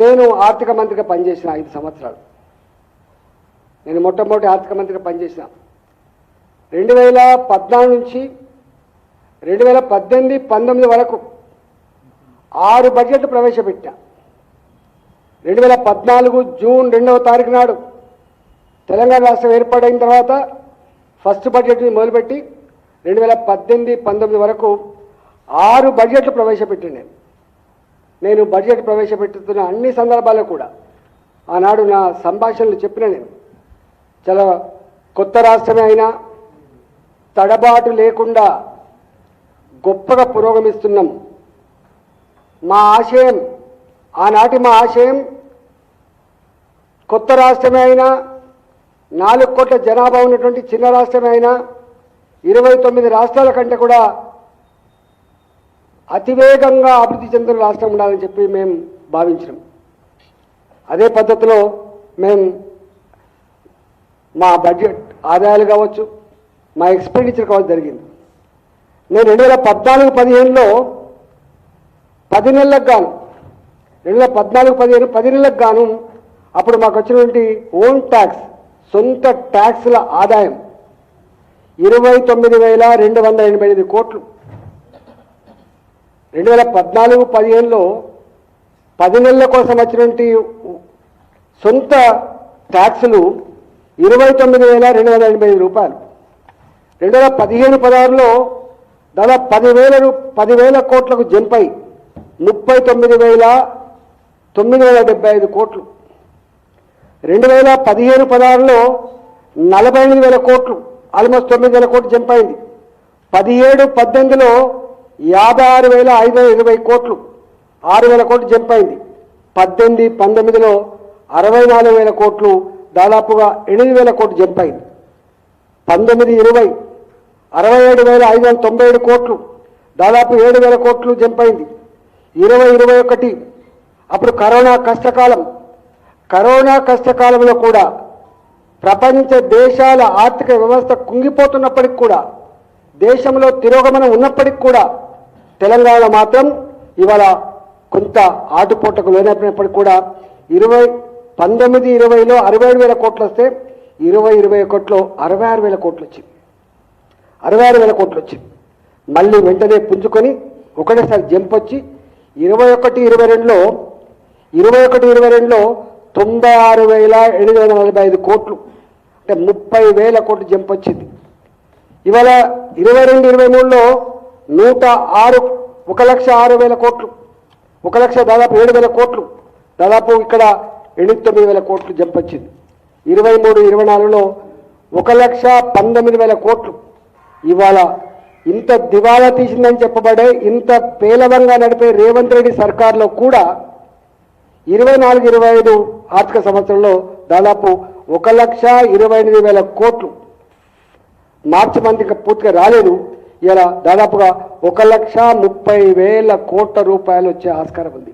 నేను ఆర్థిక మంత్రిగా పనిచేసిన ఐదు సంవత్సరాలు. నేను మొట్టమొదటి ఆర్థిక మంత్రిగా పనిచేసిన. రెండు వేల పద్నాలుగు నుంచి రెండు వేల పద్దెనిమిది పంతొమ్మిది వరకు ఆరు బడ్జెట్లు ప్రవేశపెట్టా. రెండు వేల పద్నాలుగు జూన్ రెండవ తారీఖు నాడు తెలంగాణ రాష్ట్రం ఏర్పాటైన తర్వాత ఫస్ట్ బడ్జెట్ని మొదలుపెట్టి రెండు వేల పద్దెనిమిది పంతొమ్మిది వరకు ఆరు బడ్జెట్లు ప్రవేశపెట్టాను నేను. నేను బడ్జెట్ ప్రవేశపెట్టుతున్న అన్ని సందర్భాల్లో కూడా ఆనాడు నా సంభాషణలు చెప్పిన నేను. చాలా కొత్త రాష్ట్రమే అయినా తడబాటు లేకుండా గొప్పగా పురోగమిస్తున్నాం. మా ఆశయం ఆనాటి మా ఆశయం కొత్త రాష్ట్రమే అయినా నాలుగు కోట్ల జనాభా ఉన్నటువంటి చిన్న రాష్ట్రమే అయినా ఇరవై తొమ్మిది రాష్ట్రాల కంటే కూడా అతివేగంగా అభివృద్ధి చెందిన రాష్ట్రం ఉండాలని చెప్పి మేము భావించినాం. అదే పద్ధతిలో మేము మా బడ్జెట్ ఆదాయాలు కావచ్చు మా ఎక్స్పెండిచర్ కావచ్చు జరిగింది. నేను రెండు వేల పద్నాలుగు పదిహేనులో పది నెలలకు గాను రెండు వేల పద్నాలుగు పదిహేను పది నెలలకు గాను అప్పుడు మాకు వచ్చినటువంటి ఓన్ ట్యాక్స్ సొంత ట్యాక్స్ల ఆదాయం ఇరవై తొమ్మిది వేల రెండు వందల ఎనభై ఐదు కోట్లు. రెండు వేల పద్నాలుగు పదిహేనులో పది నెలల కోసం వచ్చినటువంటి సొంత ట్యాక్సులు ఇరవై తొమ్మిది వేల రెండు వందల ఎనభై ఐదు రూపాయలు. రెండు వేల పదిహేను పదహారులో దాదాపు పదివేల పదివేల కోట్లకు జంపై ముప్పై తొమ్మిది వేల తొమ్మిది వేల డెబ్బై ఐదు కోట్లు. రెండు వేల పదిహేను పదహారులో నలభై ఎనిమిది వేల కోట్లు ఆల్మోస్ట్ తొమ్మిది వేల కోట్లు జంప్ అయింది. పదిహేడు పద్దెనిమిదిలో యాభై ఆరు వేల ఐదు వందల ఇరవై కోట్లు. ఆరు వేల కోట్లు జంప్ అయింది పద్దెనిమిది పంతొమ్మిదిలో అరవై నాలుగు వేల కోట్లు దాదాపుగా ఎనిమిది వేల కోట్లు జంప్ అయింది పంతొమ్మిది ఇరవై అరవై ఏడు వేల ఐదు వందల తొంభై ఏడు కోట్లు దాదాపు ఏడు వేల కోట్లు జంప్ అయింది ఇరవై ఇరవై ఒకటి అప్పుడు కరోనా కష్టకాలం. కరోనా కష్టకాలంలో కూడా ప్రపంచ దేశాల ఆర్థిక వ్యవస్థ కుంగిపోతున్నప్పటికి కూడా దేశంలో తిరోగమనం ఉన్నప్పటికి కూడా తెలంగాణ మాత్రం ఇవాళ కొంత ఆటుపోటకు లోనైనప్పటికీ కూడా ఇరవై పంతొమ్మిది ఇరవైలో అరవై ఏడు వేల కోట్లు వస్తే ఇరవై ఇరవై ఒకటిలో అరవై ఆరు వేల కోట్లు వచ్చింది. అరవై ఆరు వేల కోట్లు వచ్చింది. మళ్ళీ వెంటనే పుంజుకొని ఒకటేసారి జంప్ వచ్చి ఇరవై ఒకటి ఇరవై రెండులో ఇరవై ఒకటి ఇరవై రెండులో తొంభై ఆరు వేల ఎనిమిది వందల నలభై ఐదు కోట్లు అంటే ముప్పై వేల కోట్లు జంప్ వచ్చింది. ఇవాళ ఇరవై రెండు ఇరవై మూడులో నూట ఆరు ఒక లక్ష ఆరు వేల కోట్లు. ఒక లక్ష దాదాపు ఏడు వేల కోట్లు. దాదాపు ఇక్కడ ఎనిమిది తొమ్మిది వేల కోట్లు జంపొచ్చింది ఇరవై మూడు ఇరవై నాలుగులో ఒక లక్ష పంతొమ్మిది వేల కోట్లు. ఇవాళ ఇంత దివాలా తీసిందని చెప్పబడే ఇంత పేలవంగా నడిపే రేవంత్ రెడ్డి సర్కార్లో కూడా ఇరవై నాలుగు ఇరవై ఐదు ఆర్థిక సంవత్సరంలో దాదాపు ఒక లక్ష ఇరవై ఎనిమిది వేల కోట్లు. మార్చి మంది ఇంకా పూర్తిగా రాలేదు. ఇలా దాదాపుగా ఒక లక్ష ముప్పై వేల కోట్ల రూపాయలు వచ్చే ఆస్కారం ఉంది.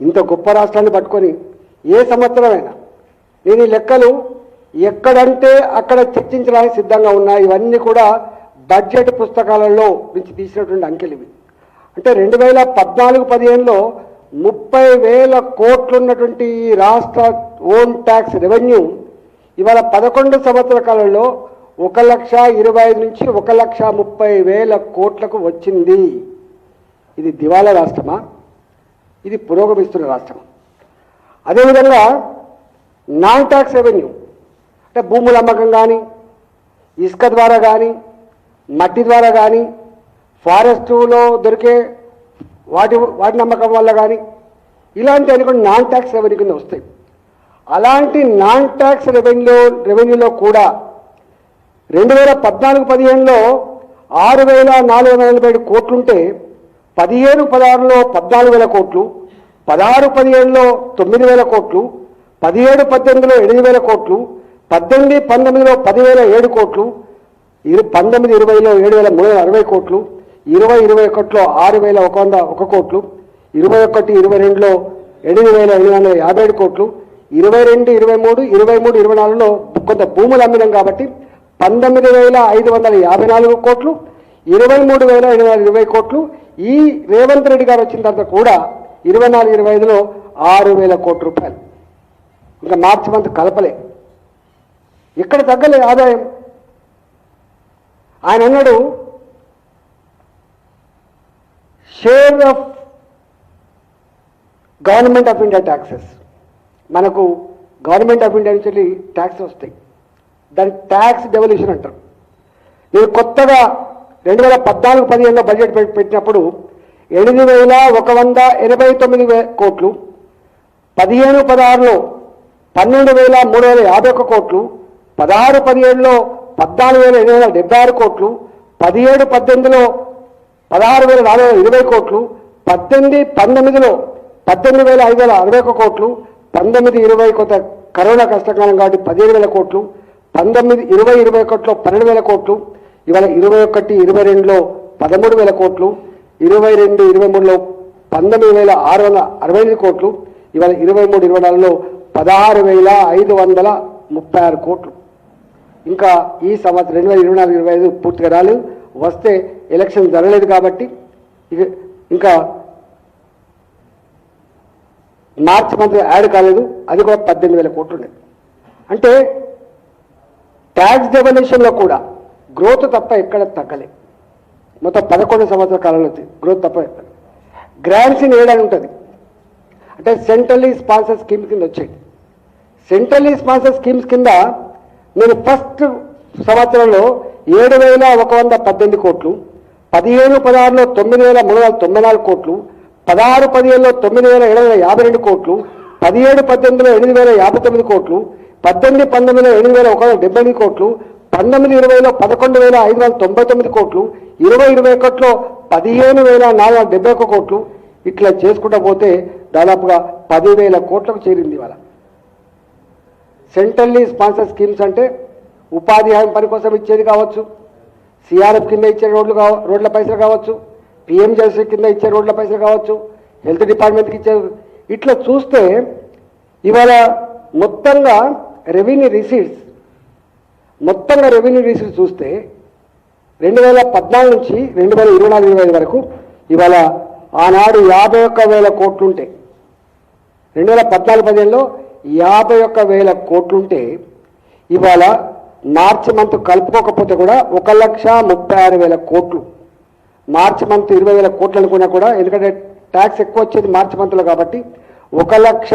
ఇంత గొప్ప రాష్ట్రాన్ని పట్టుకొని ఏ సంవత్సరమైనా నేను ఈ లెక్కలు ఎక్కడంటే అక్కడ చర్చించడానికి సిద్ధంగా ఉన్నాయి ఇవన్నీ కూడా బడ్జెట్ పుస్తకాలలో నుంచి తీసినటువంటి అంకెలు ఇవి. అంటే రెండు వేల పద్నాలుగు పదిహేనులో ముప్పై వేల కోట్లు ఉన్నటువంటి ఈ రాష్ట్ర ఓన్ ట్యాక్స్ రెవెన్యూ ఇవాళ పదకొండు సంవత్సర కాలంలో ఒక లక్ష ఇరవై ఐదు నుంచి ఒక లక్ష ముప్పై వేల కోట్లకు వచ్చింది. ఇది దివాలా రాష్ట్రమా? ఇది పురోగమిస్తున్న రాష్ట్రం అదేవిధంగా నాన్ ట్యాక్స్ రెవెన్యూ అంటే భూముల అమ్మకం కానీ ఇసుక ద్వారా కానీ మట్టి ద్వారా కానీ ఫారెస్టులో దొరికే వాటి వాటి నమ్మకం వల్ల కానీ ఇలాంటివన్నీ కూడా నాన్ ట్యాక్స్ రెవెన్యూ కింద వస్తాయి. అలాంటి నాన్ ట్యాక్స్ రెవెన్యూ రెవెన్యూలో కూడా రెండు వేల పద్నాలుగు పదిహేనులో ఆరు వేల నాలుగు వందల నలభై ఏడు కోట్లుంటే పదిహేను పదహారులో పద్నాలుగు వేల కోట్లు పదహారు పదిహేనులో తొమ్మిది వేల కోట్లు పదిహేడు పద్దెనిమిదిలో ఎనిమిది వేల కోట్లు పద్దెనిమిది పంతొమ్మిదిలో పదివేల ఏడు కోట్లు ఇరు పంతొమ్మిది ఇరవైలో ఏడు వేల మూడు వందల అరవై కోట్లు ఇరవై ఇరవై ఒకటిలో ఆరు వేల ఒక వంద ఒక కోట్లు ఇరవై ఒకటి ఇరవై రెండులో ఎనిమిది వేల ఎనిమిది వందల యాభై ఏడు కోట్లు ఇరవై రెండు ఇరవై మూడు ఇరవై మూడు ఇరవై నాలుగులో కొంత భూములు అమ్మినాం కాబట్టి పంతొమ్మిది వేల ఐదు వందల యాభై నాలుగు కోట్లు ఇరవై మూడు వేల ఐదు వందల ఇరవై కోట్లు. ఈ రేవంత్ రెడ్డి గారు వచ్చిన తర్వాత కూడా ఇరవై నాలుగు ఇరవై ఐదులో ఆరు వేల కోట్ల రూపాయలు. ఇంకా మార్చి మంత్ కలపలే. ఇక్కడ తగ్గలే ఆదాయం. ఆయన అన్నాడు share of government of India taxes మనకు గవర్నమెంట్ ఆఫ్ ఇండియా నుంచి ట్యాక్స్ వస్తాయి. దాన్ని ట్యాక్స్ డెవల్యూషన్ అంటారు. నేను కొత్తగా రెండు వేల పద్నాలుగు పదిహేనులో బడ్జెట్ పెట్టినప్పుడు ఎనిమిది వేల ఒక వంద ఎనభై తొమ్మిది వే కోట్లు పదిహేను పదహారులో పన్నెండు వేల మూడు వేల యాభై ఒక్క కోట్లు పదహారు పదిహేడులో పద్నాలుగు వేల ఎనిమిది వందల డెబ్బై ఆరు కోట్లు పదిహేడు పద్దెనిమిదిలో పదహారు వేల నాలుగు వేల ఇరవై కోట్లు పద్దెనిమిది పంతొమ్మిదిలో పద్దెనిమిది వేల ఐదు వేల అరవై ఒక కోట్లు పంతొమ్మిది ఇరవై కొత్త కరోనా కష్టకాలం కాబట్టి పదిహేను వేల కోట్లు పంతొమ్మిది ఇరవై ఇరవై ఒకటిలో పన్నెండు వేల కోట్లు ఇవాళ ఇరవై ఒకటి ఇరవై రెండులో పదమూడు వేల కోట్లు ఇరవై రెండు ఇరవై మూడులో పంతొమ్మిది వేల ఆరు వందల అరవై ఎనిమిది కోట్లు ఇవాళ ఇరవై మూడు ఇరవై నాలుగులో పదహారు వేల ఐదు వందల ముప్పై ఆరు కోట్లు. ఇంకా ఈ సంవత్సరం రెండు వేల ఇరవై నాలుగు ఇరవై ఐదు పూర్తిగా రాలేదు. వస్తే ఎలక్షన్ జరగలేదు కాబట్టి ఇక ఇంకా మార్చి మంత్ యాడ్ కాలేదు. అది కూడా పద్దెనిమిది వేల కోట్లు ఉండేది అంటే ట్యాక్స్ డెవల్యూషన్లో కూడా గ్రోత్ తప్ప ఎక్కడ తగ్గలే. మొత్తం పదకొండు సంవత్సరాల కాలంలో గ్రోత్ తప్ప గ్రాంట్స్ ఇన్ ఎయిడ్ ఉంటుంది. అంటే సెంట్రల్లీ స్పాన్సర్ స్కీమ్ కింద వచ్చేది. సెంట్రల్లీ స్పాన్సర్ స్కీమ్స్ కింద నేను ఫస్ట్ సంవత్సరంలో ఏడు వేల ఒక వంద పద్దెనిమిది కోట్లు పదిహేను పదహారులో తొమ్మిది వేల మూడు వందల తొంభై నాలుగు కోట్లు పదహారు పదిహేనులో తొమ్మిది వేల ఏడు వందల యాభై రెండు కోట్లు పదిహేడు పద్దెనిమిదిలో ఎనిమిది వేల యాభై తొమ్మిది కోట్లు పద్దెనిమిది పంతొమ్మిదిలో ఎనిమిది వేల ఒక వందల డెబ్బై ఎనిమిది కోట్లు పంతొమ్మిది ఇరవైలో పదకొండు వేల ఐదు వందల తొంభై తొమ్మిది కోట్లు ఇరవై ఇరవై ఒకటిలో పదిహేను వేల నాలుగు వందల డెబ్బై ఒక్క కోట్లు ఇట్లా చేసుకుంటూ పోతే దాదాపుగా పదివేల కోట్లకు చేరింది ఇవాళ. సెంట్రల్లీ స్పాన్సర్ స్కీమ్స్ అంటే ఉపాధి హామీ పని కోసం ఇచ్చేది కావచ్చు సిఆర్ఎఫ్ కింద ఇచ్చే రోడ్లు కావ రోడ్ల పైసలు కావచ్చు పిఎం కింద ఇచ్చే రోడ్ల పైసలు కావచ్చు హెల్త్ డిపార్ట్మెంట్కి ఇచ్చే ఇట్లా చూస్తే ఇవాళ మొత్తంగా రెవెన్యూ రిసీట్స్ మొత్తంగా రెవెన్యూ రిసీట్స్ చూస్తే రెండు వేల పద్నాలుగు నుంచి రెండు వేల ఇరవై నాలుగు ఇరవై ఐదు వరకు ఇవాళ ఆనాడు యాభై ఒక్క వేల కోట్లుంటే రెండు వేల పద్నాలుగు పదిహేనులో యాభై ఒక్క వేల కోట్లుంటే ఇవాళ మార్చి మంత్ కలుపుకోకపోతే కూడా ఒక లక్ష ముప్పై ఆరు వేల కోట్లు. మార్చి మంత్ ఇరవై వేల కోట్లు అనుకున్నా కూడా ఎందుకంటే ట్యాక్స్ ఎక్కువ వచ్చేది మార్చి మంత్లో కాబట్టి ఒక లక్ష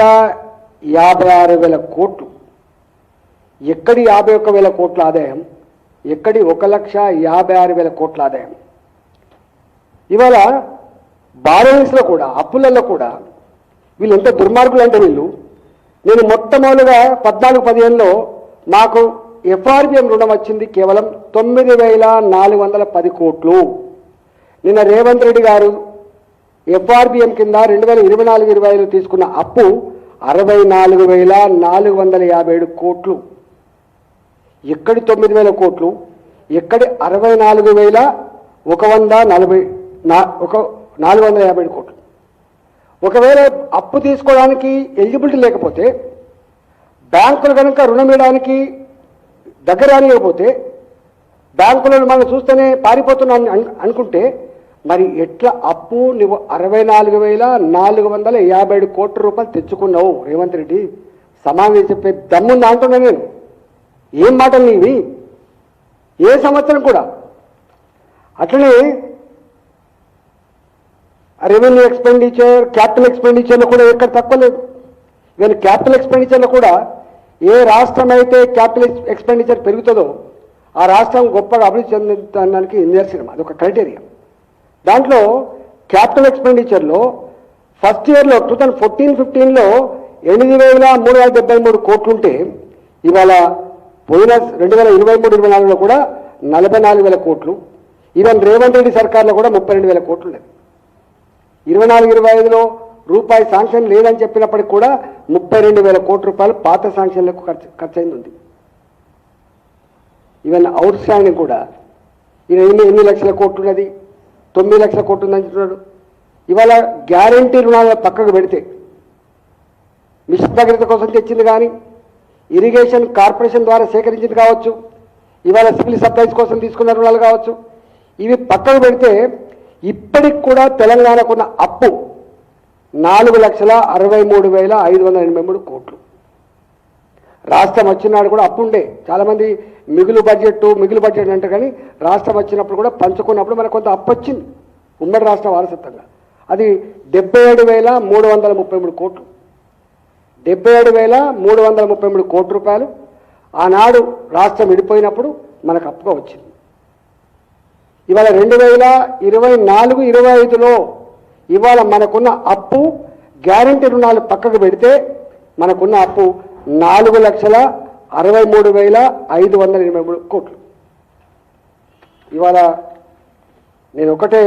యాభై ఆరు వేల కోట్లు. ఎక్కడి యాభై ఒక్క వేల కోట్ల ఆదాయం? ఎక్కడి ఒక లక్ష యాభై ఆరు వేల కోట్ల ఆదాయం? ఇవాళ బారోయిన్స్లో కూడా అప్పులలో కూడా వీళ్ళు ఎంత దుర్మార్గులు అంటే వీళ్ళు. నేను మొట్టమొదలుగా పద్నాలుగు పదిహేనులో నాకు ఎఫ్ఆర్బిఎం రుణం వచ్చింది కేవలం తొమ్మిది వేల నాలుగు వందల పది కోట్లు. నిన్న రేవంత్ రెడ్డి గారు ఎఫ్ఆర్బిఎం కింద రెండు వేల ఇరవై నాలుగు ఇరవై ఐదు తీసుకున్న అప్పు అరవై నాలుగు వేల నాలుగు వందల యాభై ఏడు కోట్లు. ఎక్కడి తొమ్మిది వేల కోట్లు ఎక్కడి అరవై నాలుగు వేల ఒక వంద నలభై నా ఒక నాలుగు వందల యాభై ఏడు కోట్లు. ఒకవేళ అప్పు తీసుకోవడానికి ఎలిజిబిలిటీ లేకపోతే బ్యాంకులు కనుక రుణం ఇవ్వడానికి దగ్గర రానివ్వకపోతే బ్యాంకులను మనం చూస్తేనే పారిపోతున్నాం అనుకుంటే మరి ఎట్లా అప్పు నువ్వు అరవై నాలుగు వేల నాలుగు వందల యాభై ఏడు కోట్ల రూపాయలు తెచ్చుకున్నావు? రేవంత్ రెడ్డి సమావేశం చెప్పే దమ్ముందా అంటున్నా నేను. ఏం మాటలు నీవి? ఏ సంవత్సరం కూడా? అట్లనే రెవెన్యూ ఎక్స్పెండిచర్ క్యాపిటల్ ఎక్స్పెండిచర్లో కూడా ఎక్కడ తక్కువ లేదు. ఈవెన్ క్యాపిటల్ ఎక్స్పెండిచర్లో కూడా ఏ రాష్ట్రం అయితే క్యాపిటల్ ఎక్స్పెండిచర్ పెరుగుతుందో ఆ రాష్ట్రం గొప్పగా అభివృద్ధి చెందడానికి నిదర్శనం. అదొక క్రైటీరియా. దాంట్లో క్యాపిటల్ ఎక్స్పెండిచర్లో ఫస్ట్ ఇయర్లో టూ థౌజండ్ ఫోర్టీన్ ఫిఫ్టీన్లో ఎనిమిది వేల మూడు వందల డెబ్బై మూడు కోట్లుంటే ఇవాళ పోయిన రెండు వేల ఇరవై మూడు ఇరవై నాలుగులో కూడా నలభై నాలుగు వేల కోట్లు. ఈవెన్ రేవంత్ రెడ్డి సర్కార్లో కూడా ముప్పై రెండు వేల కోట్లు ఉండేది ఇరవై నాలుగు ఇరవై ఐదులో రూపాయి శాంక్షన్ లేదని చెప్పినప్పటికి కూడా ముప్పై రెండు వేల కోట్ల రూపాయలు పాత శాంక్షన్లకు ఖర్చు ఖర్చు అయింది ఉంది ఈవెన్ అవుట్ స్టాండింగ్ కూడా. ఈయన ఎన్ని ఎన్ని లక్షల కోట్లు ఉన్నది? తొమ్మిది లక్షల కోట్లు ఉందని చెప్తున్నాడు. ఇవాళ గ్యారంటీ రుణాలు పక్కకు పెడితే మిషన్ భగీరథ కోసం తెచ్చింది కానీ ఇరిగేషన్ కార్పొరేషన్ ద్వారా సేకరించింది కావచ్చు ఇవాళ సివిల్ సప్లైస్ కోసం తీసుకున్న రుణాలు కావచ్చు. ఇవి పక్కకు పెడితే ఇప్పటికి కూడా తెలంగాణకున్న అప్పు నాలుగు లక్షల అరవై మూడు వేల ఐదు వందల ఎనభై మూడు కోట్లు. రాష్ట్రం వచ్చినాడు కూడా అప్పు ఉండే. చాలామంది మిగులు బడ్జెట్ మిగులు బడ్జెట్ అంటే కానీ రాష్ట్రం వచ్చినప్పుడు కూడా పంచుకున్నప్పుడు మనకు కొంత అప్పు వచ్చింది. ఉమ్మడి రాష్ట్ర వారసత్వంగా. అది డెబ్బై ఏడు వేల మూడు వందల ముప్పై మూడు కోట్లు. డెబ్బై ఏడు వేల మూడు వందల ముప్పై మూడు కోట్ల రూపాయలు ఆనాడు రాష్ట్రం విడిపోయినప్పుడు మనకు అప్పుగా వచ్చింది. ఇవాళ రెండు వేల ఇరవై నాలుగు ఇరవై ఐదులో ఇవాళ మనకున్న అప్పు గ్యారంటీ రుణాలు పక్కకు పెడితే మనకున్న అప్పు నాలుగు లక్షల అరవై మూడు వేల ఐదు వందల ఎనభై మూడు కోట్లు. ఇవాళ నేను ఒకటే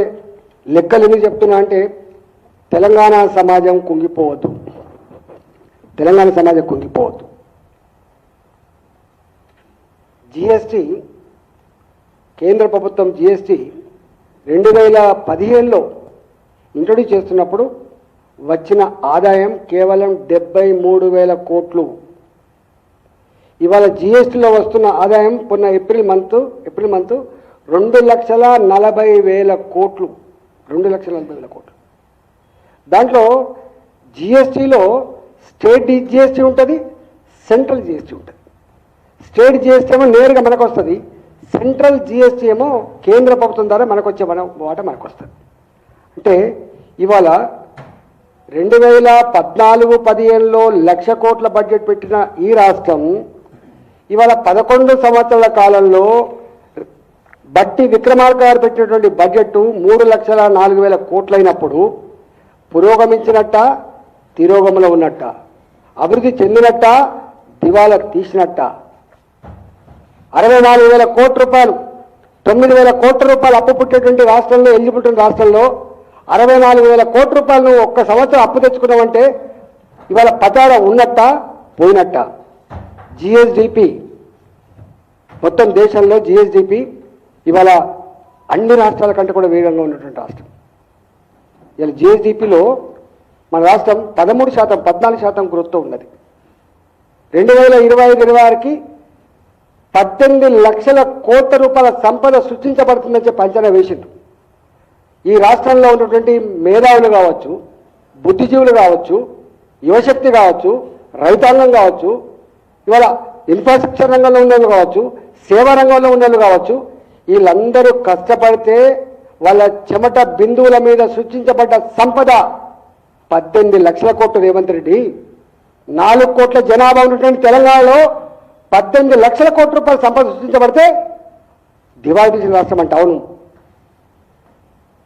లెక్కలు ఎందుకు చెప్తున్నా అంటే తెలంగాణ సమాజం కుంగిపోవద్దు. తెలంగాణ సమాజం కుంగిపోవద్దు. జిఎస్టీ కేంద్ర ప్రభుత్వం జిఎస్టీ రెండు వేల పదిహేనులో ఇంట్రొడ్యూస్ చేస్తున్నప్పుడు వచ్చిన ఆదాయం కేవలం డెబ్బై మూడు వేల కోట్లు. ఇవాళ జిఎస్టీలో వస్తున్న ఆదాయం పొన్న ఏప్రిల్ మంత్ ఏప్రిల్ మంత్ రెండు లక్షల నలభై వేల కోట్లు. రెండు లక్షల నలభై వేల కోట్లు. దాంట్లో జిఎస్టీలో స్టేట్ జిఎస్టీ ఉంటుంది సెంట్రల్ జిఎస్టీ ఉంటుంది. స్టేట్ జిఎస్టీ ఏమో నేరుగా మనకు వస్తుంది సెంట్రల్ జిఎస్టీ ఏమో కేంద్ర ప్రభుత్వం ద్వారా మనకు వచ్చే మన వాట మనకు వస్తుంది అంటే ఇవాళ రెండు వేల పద్నాలుగు పదిహేనులో లక్ష కోట్ల బడ్జెట్ పెట్టిన ఈ రాష్ట్రం ఇవాళ పదకొండు సంవత్సరాల కాలంలో బట్టి విక్రమార్క గారు పెట్టినటువంటి బడ్జెట్ మూడు లక్షల నాలుగు వేల కోట్లైనప్పుడు పురోగమించినట్ట తిరోగమలో ఉన్నట్ట. అభివృద్ధి చెందినట్ట దివాలా తీసినట్ట. అరవై నాలుగు వేల కోట్ల రూపాయలు తొమ్మిది వేల కోట్ల రూపాయలు అప్పు పుట్టేటువంటి రాష్ట్రంలో ఎల్లిపుట్టిన రాష్ట్రంలో అరవై నాలుగు వేల కోట్ల రూపాయలు ఒక్క సంవత్సరం అప్పు తెచ్చుకున్నామంటే ఇవాళ పతాడ ఉన్నట్ట పోయినట్ట. జిఎస్డిపి మొత్తం దేశంలో జిఎస్డిపి ఇవాళ అన్ని రాష్ట్రాల కంటే కూడా వేగంగా ఉన్నటువంటి రాష్ట్రం. ఇలా జిఎస్డిపిలో మన రాష్ట్రం పదమూడు శాతం పద్నాలుగు శాతం గ్రోత్తో ఉన్నది. రెండు వేల ఇరవై ఐదు ఇరవై ఆరుకి పద్దెనిమిది లక్షల కోట్ల రూపాయల సంపద సృష్టించబడుతుందని చెప్పి అంచనా వేసిండు ఈ రాష్ట్రంలో ఉన్నటువంటి మేధావులు కావచ్చు బుద్ధిజీవులు కావచ్చు యువశక్తి కావచ్చు రైతాంగం కావచ్చు ఇవాళ ఇన్ఫ్రాస్ట్రక్చర్ రంగంలో ఉన్నోళ్ళు కావచ్చు సేవా రంగంలో ఉన్నోళ్ళు కావచ్చు వీళ్ళందరూ కష్టపడితే వాళ్ళ చెమట బిందువుల మీద సృష్టించబడ్డ సంపద పద్దెనిమిది లక్షల కోట్లు రేవంత్ రెడ్డి నాలుగు కోట్ల జనాభా ఉన్నటువంటి తెలంగాణలో పద్దెనిమిది లక్షల కోట్ల రూపాయల సంపద సృష్టించబడితే దివాళీ తీసిన రాష్ట్రం అంట అవును.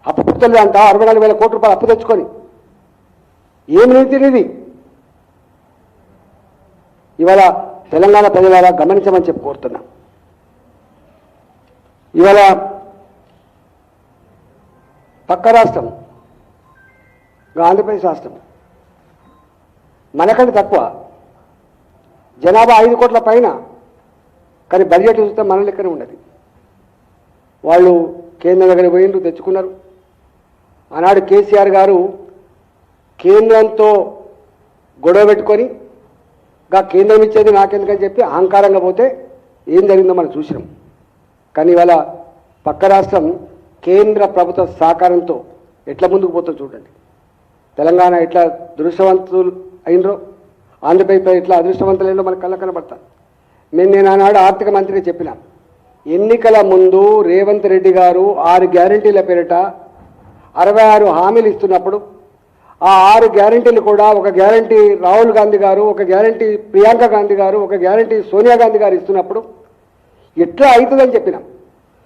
అప్పు పుట్టలేదు అంట అరవై నాలుగు వేల కోట్ల రూపాయలు అప్పు తెచ్చుకొని. ఏమి నీతినిది ఇవాళ తెలంగాణ ప్రజల గమనించమని చెప్పి కోరుతున్నా. ఇవాళ పక్క రాష్ట్రం ఆంధ్రప్రదేశ్ రాష్ట్రం మనకంటే తక్కువ. జనాభా ఐదు కోట్ల పైన కానీ బడ్జెట్ చూస్తే మన లెక్కనే ఉండదు వాళ్ళు కేంద్రం దగ్గర పోయిండ్రు తెచ్చుకున్నారు. ఆనాడు కేసీఆర్ గారు కేంద్రంతో గొడవ పెట్టుకొని గా కేంద్రం ఇచ్చేది నాకెందుకని చెప్పి అహంకారంగా పోతే ఏం జరిగిందో మనం చూసినాం. కానీ ఇవాళ పక్క రాష్ట్రం కేంద్ర ప్రభుత్వ సహకారంతో ఎట్లా ముందుకు పోతుందో చూడండి. తెలంగాణ ఎట్లా దృష్టవంతులు అయినరో ఆంధ్రప్రదేశ్ ఎట్లా అదృష్టవంతులైనో మనకు కళ్ళ కనబడతా మేము నేను ఆనాడు ఆర్థిక మంత్రిగా చెప్పిన ఎన్నికల ముందు రేవంత్ రెడ్డి గారు ఆరు గ్యారంటీల పేరిట అరవై ఆరు హామీలు ఇస్తున్నప్పుడు ఆ ఆరు గ్యారంటీలు కూడా ఒక గ్యారంటీ రాహుల్ గాంధీ గారు ఒక గ్యారంటీ ప్రియాంక గాంధీ గారు ఒక గ్యారంటీ సోనియా గాంధీ గారు ఇస్తున్నప్పుడు ఎట్లా అవుతుందని చెప్పినాం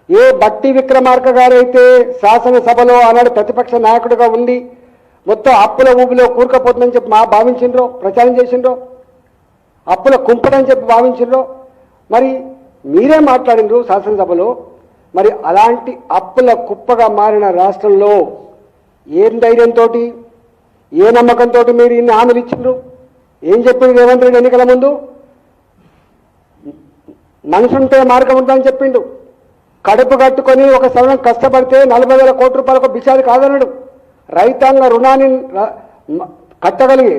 ఏ బట్టి విక్రమార్క గారు అయితే శాసనసభలో ఆనాడు ప్రతిపక్ష నాయకుడిగా ఉండి మొత్తం అప్పుల ఊబిలో కూరుకపోతుందని చెప్పి మా భావించిండ్రో ప్రచారం చేసిండ్రో? అప్పుల కుంపడని చెప్పి భావించిండ్రో? మరి మీరే మాట్లాడిండ్రు శాసనసభలో మరి అలాంటి అప్పుల కుప్పగా మారిన రాష్ట్రంలో ఏం ధైర్యంతో ఏ నమ్మకంతో మీరు ఇన్ని హామీలు ఇచ్చిండ్రు? ఏం చెప్పిండు రేవంత్ రెడ్డి ఎన్నికల ముందు? మనసుంటే మార్గం ఉందని చెప్పిండు. కడుపు కట్టుకొని ఒక సమయం కష్టపడితే నలభై వేల కోట్ల రూపాయలకు బిచాది కాదన్నాడు. రైతాంగ రుణాన్ని కట్టగలిగి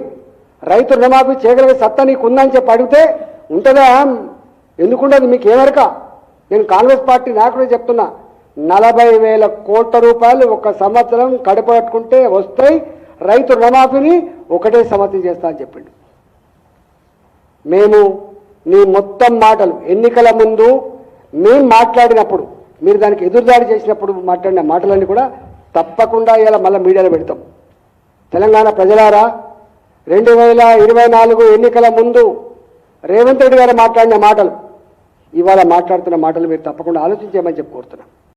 రైతు రుణమాఫీ చేయగలిగే సత్తా నీకు ఉందని చెప్పి అడిగితే ఉంటుందా? ఎందుకుండదు మీకు ఏమరక నేను కాంగ్రెస్ పార్టీ నాయకుడు చెప్తున్నా నలభై వేల కోట్ల రూపాయలు ఒక సంవత్సరం కడపట్టుకుంటే వస్తాయి రైతు రుణమాఫీని ఒకటే సమర్థం చేస్తా అని చెప్పిండు. మేము నీ మొత్తం మాటలు ఎన్నికల ముందు మేము మాట్లాడినప్పుడు మీరు దానికి ఎదురుదాడి చేసినప్పుడు మాట్లాడిన మాటలన్నీ కూడా తప్పకుండా ఇలా మళ్ళీ మీడియాలో పెడతాం. తెలంగాణ ప్రజలారా రెండు వేల ఇరవై నాలుగు ఎన్నికల ముందు రేవంత్ రెడ్డి గారు మాట్లాడిన మాటలు ఇవాళ మాట్లాడుతున్న మాటలు మీరు తప్పకుండా ఆలోచించేయమని చెప్పి కోరుతున్నాను